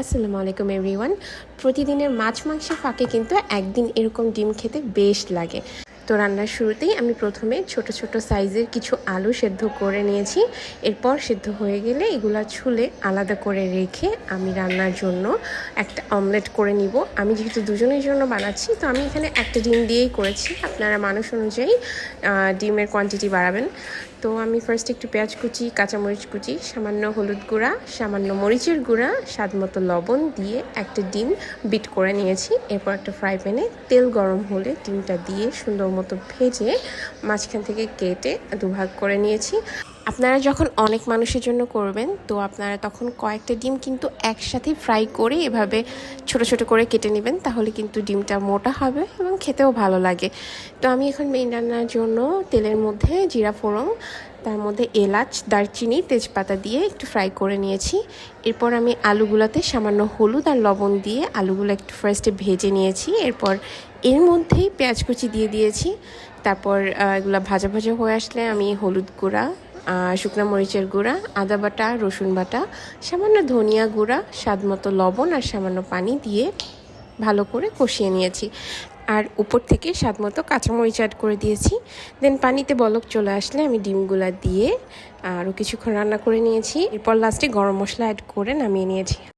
আসসালামু আলাইকুম এভরিওয়ান প্রতিদিনের মাছ মাংসের ফাঁকে কিন্তু একদিন এরকম ডিম খেতে বেশ লাগে। তো রান্নার শুরুতেই আমি প্রথমে ছোট ছোট সাইজের কিছু আলু সেদ্ধ করে নিয়েছি। এরপর সেদ্ধ হয়ে গেলে এগুলো ছুলে আলাদা করে রেখে আমি রান্নার জন্য একটা অমলেট করে নিব। আমি যেহেতু দুজনের জন্য বানাচ্ছি, তো আমি এখানে একটা ডিম দিয়েই করেছি। আপনারা মানুষ অনুযায়ী ডিমের কোয়ান্টিটি বাড়াবেন। তো আমি ফার্স্ট একটু পেঁয়াজ কুচি, কাঁচামরিচ কুচি, সামান্য হলুদ গুঁড়া, সামান্য মরিচের গুঁড়া, স্বাদ মতো লবণ দিয়ে একটা ডিম বিট করে নিয়েছি। এরপর একটা ফ্রাই প্যানে তেল গরম হলে ডিমটা দিয়ে সুন্দর মতো ভেজে মাঝখান থেকে কেটে দুভাগ করে নিয়েছি। আপনারা যখন অনেক মানুষের জন্য করবেন, তো আপনারা তখন কয়েকটা ডিম কিন্তু একসাথে ফ্রাই করে এভাবে ছোট ছোট করে কেটে নেবেন, তাহলে কিন্তু ডিমটা মোটা হবে এবং খেতেও ভালো লাগে। তো আমি এখন মেইন রান্নার জন্য তেলের মধ্যে জিরা ফোড়ন, তার মধ্যে এলাচ, দারচিনি, তেজপাতা দিয়ে একটু ফ্রাই করে নিয়েছি। এরপর আমি আলুগুলোতে সামান্য হলুদ আর লবণ দিয়ে আলুগুলো একটু ফার্স্টে ভেজে নিয়েছি। এরপর এর মধ্যেই পেঁয়াজ কুচি দিয়ে দিয়েছি। তারপর এগুলো ভাজা ভাজা হয়ে আসলে আমি হলুদ গুঁড়া শুকনো মরিচের গুঁড়া, আদা বাটা, রসুন বাটা, সামান্য ধনিয়া গুঁড়া, স্বাদ মতো লবণ আর সামান্য পানি দিয়ে ভালো করে কষিয়ে নিয়েছি। আর উপর থেকে স্বাদ মতো কাঁচামরিচ অ্যাড করে দিয়েছি। দেন পানিতে বলক চলে আসলে আমি ডিমগুলা দিয়ে আরও কিছুক্ষণ রান্না করে নিয়েছি। এরপর লাস্টে গরম মশলা অ্যাড করে নামিয়ে নিয়েছি।